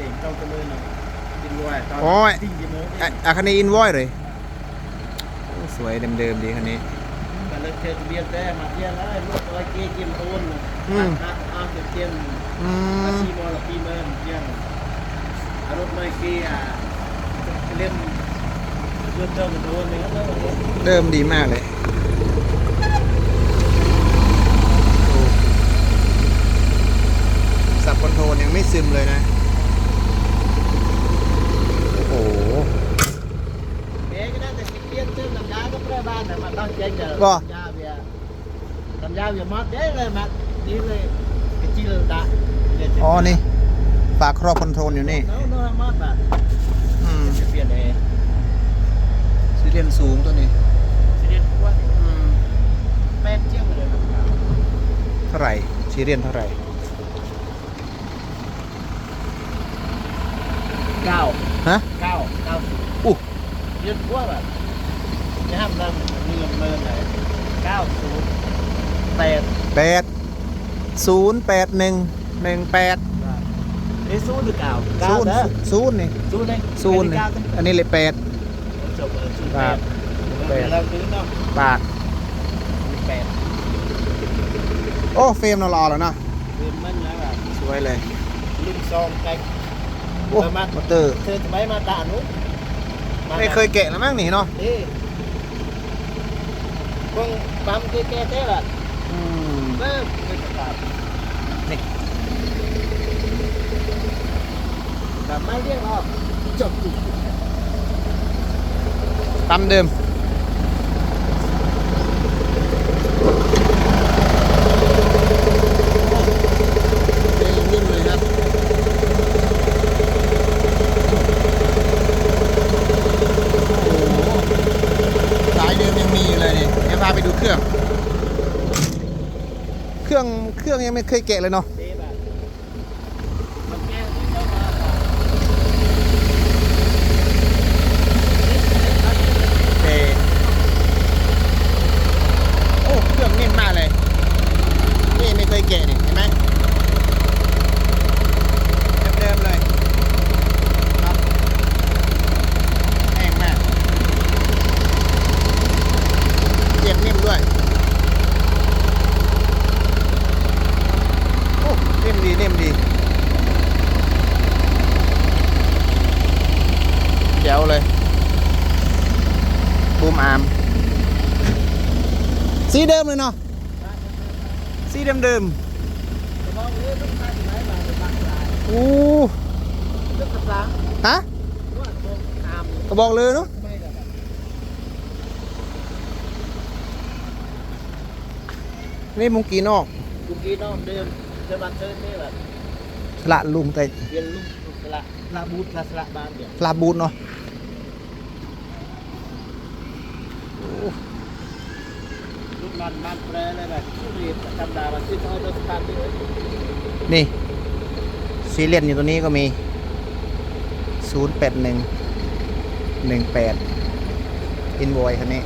เองต้องเจริญหน่อยกินด้วยตอนโอ้ยจริงกี่โมงอะอาคันนี้อินวอยเลยโอ้สวยเดิมๆดีคันนี้มาเลยเชิญเบียร์แต่มาเที่ยงแล้วลูกอะไรเกี้ยกินต้นอืมอ้าวอ้าวเจ็บเจียนอือามชีพเราปีเมื่อเที่ยงรถไม่เกี้ยเล่มเลือดเติมโดนเนี่ยแล้วเดิมดีมากเลยโอ้สับคอนโทรลยังไม่ซึมเลยนะ โอ้โหเอ๊ะก็ได้แต่เกี้ยเติมน้ำยาก็แปรบ้านแต่มาต้องเจ๊งเด้อบ่น้ำยาเบียร์น้ำยาเบียร์มัดเด้เลยมัดนี่เลยกระจิลตาอ๋อนี่ฝากครอบคอนโทรลอยู่นี่โน้โน้มัดแบบอืมจะเปลี่ยนเองซีเรียนสูงตัวนี้จะเรียนว่าอืมแม่เจียงเลยครับเท่าไหร่ซีเรียนเท่าไหร่เก้า ฮะเก้าเก้าอู้เรียนว่าแบบจะห้ามเริ่มมีเงินเมินไหนเก้าศูนย์แปดแปดศูนย์แปดหนึ่งหนึ่งแปดนี่ศูนย์หรือเก้าเก้าศูนย์เด้อศูนย์นี่ศูนย์เลยศูนย์นี่เก้าอันนี้เลยแปดจบเออศูนย์คแปรับดแปดเราซื้อเนาะปากแปดโอ้เฟรมเรารอแล้วเนาะคือมันแล้วแบบสวยเลยลุ่มซองไกล โอ้มอเตอร์เธอทำไมมาตาหนุาไม่เคยแกะแล้วมั้งนี่เนาะนี่พวกปั๊มแก่ๆแท้แบบอืมเริ่มเป็นประกาศนี่แบบไม่เรียกหรอกจบจุดตามเดิมนิ่มเลยครับ สายเดิมยังมีอยู่เลยนี่เดี๋ยวพาไปดูเครื่อง เค รื่องเครื่องยังไม่เคยแกะเลยเนาะ ดีแบบมันแก้ที่เข้ามา เอโอ้เครื่องนิ่มมากเลย นี่ไม่เคยแกะนี่เห็นไหมเดิมๆเลยครับแห้งมากเสียงนิ่มด้วย โอ้นิ่มดีนิ่มดีเจ๋วเลย บูมอาร์ม สีเดิมเลยเนาะสีเดิมเดิมจะมองเรื่องต้องการไหนมาเป็นบางสายๆอู้เรื่องกระซังฮะว่าตรงตามกระบอกเลยเนาะไม่แบบนี่มุงกีนอกกุกี้น้องเดิมเดิมบันเทิงนี่แบบสละลุงแต่เรียนลูกสละลาบูดลาสละบานเดียวลาบูดเนาะลูกมันมันแปรอะไรแบบชื่อเรียนธรรมดามั นชื่อน้อยรถสตาร์ทด้วยนี่ ซีเรียนอยู่ตัวนี้ก็มีศูนย์แปดหนึ่งหนึ่งแปดอินโวยคันนี้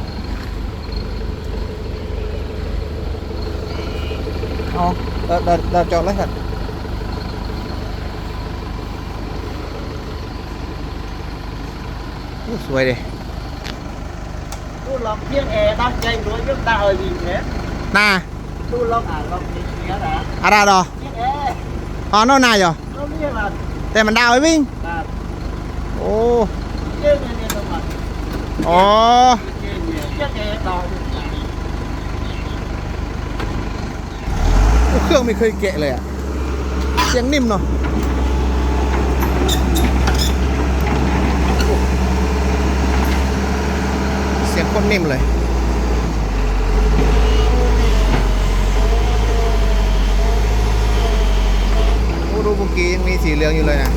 อ๋อเดินเดินเดินจอดแล้วครับอู้สวยเลย ดูลองเพียงแอร์ตั้งใจด้วยยกตาเอ้ยยิงเนี่ย น่า ดูลองอ่านลองเสียนะ อะไรดอ เพียงแอร์ อ๋อนอนนายเหรอ เราเรียกมัน แต่มันดาวไว้วิ่ง ครับ โอ้ เรียกเนี่ยเนี่ยต้องมัน อ๋อ เรียกเนี่ยเพียงแอร์ต่อ เครื่องไม่เคยแกะเลยอะเสียงนิ่มเนาะ คนนิ่มเลยโอ้รูปเมื่อกี้ยังมีสีเหลืองอยู่เลยนะ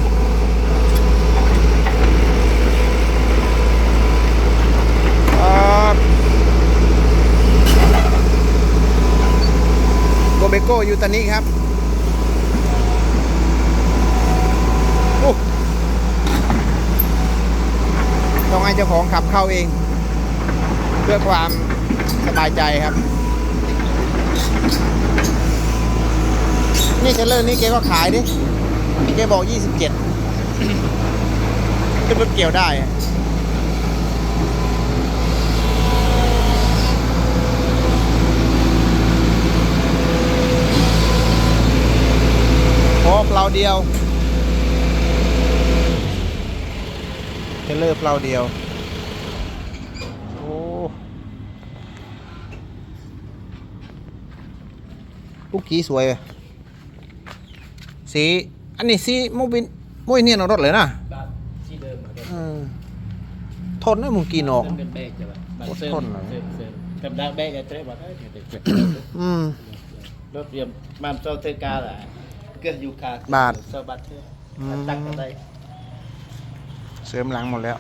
โกเบโกยูตานิครับโอ้ต้องให้เจ้าของขับเข้าเอง พื่อความสบายใจครับ นี่เทรลเลอร์นี่แกก็ขายดิแกบอก 27ขึ้นรถเกี่ยวได้โอ้เปล่าเดียวเทเลอร์เปล่าเดียว โอ้ ลูกกี้สวยเว้ยสี อันนี้สีโมบินโมยเนี่ยนรถเลยนะบ้านที่เดิมเหมือนเดิมเออทนได้มึงกี่นอกเส้นเป็นเบรกใช่ป่ะบ้านโคตรเส้นทนเลย เส้นเส้นกับดักเบรกไอ้เจ๊บอกเอ้ยเดี๋ยวเดี๋ยวเดี๋ยวอืม รถเตรียมมันโซเทกาแหละเกิดอยู่คาบาทโซบัตเทอร์อืม ตักกันได้เสริมหลังหมดแล้ว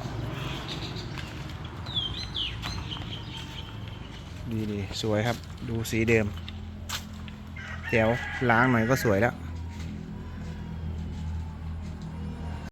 ดีดีสวยครับ ดูสีเดิม แจ๋วล้างหน่อยก็สวยแล้ว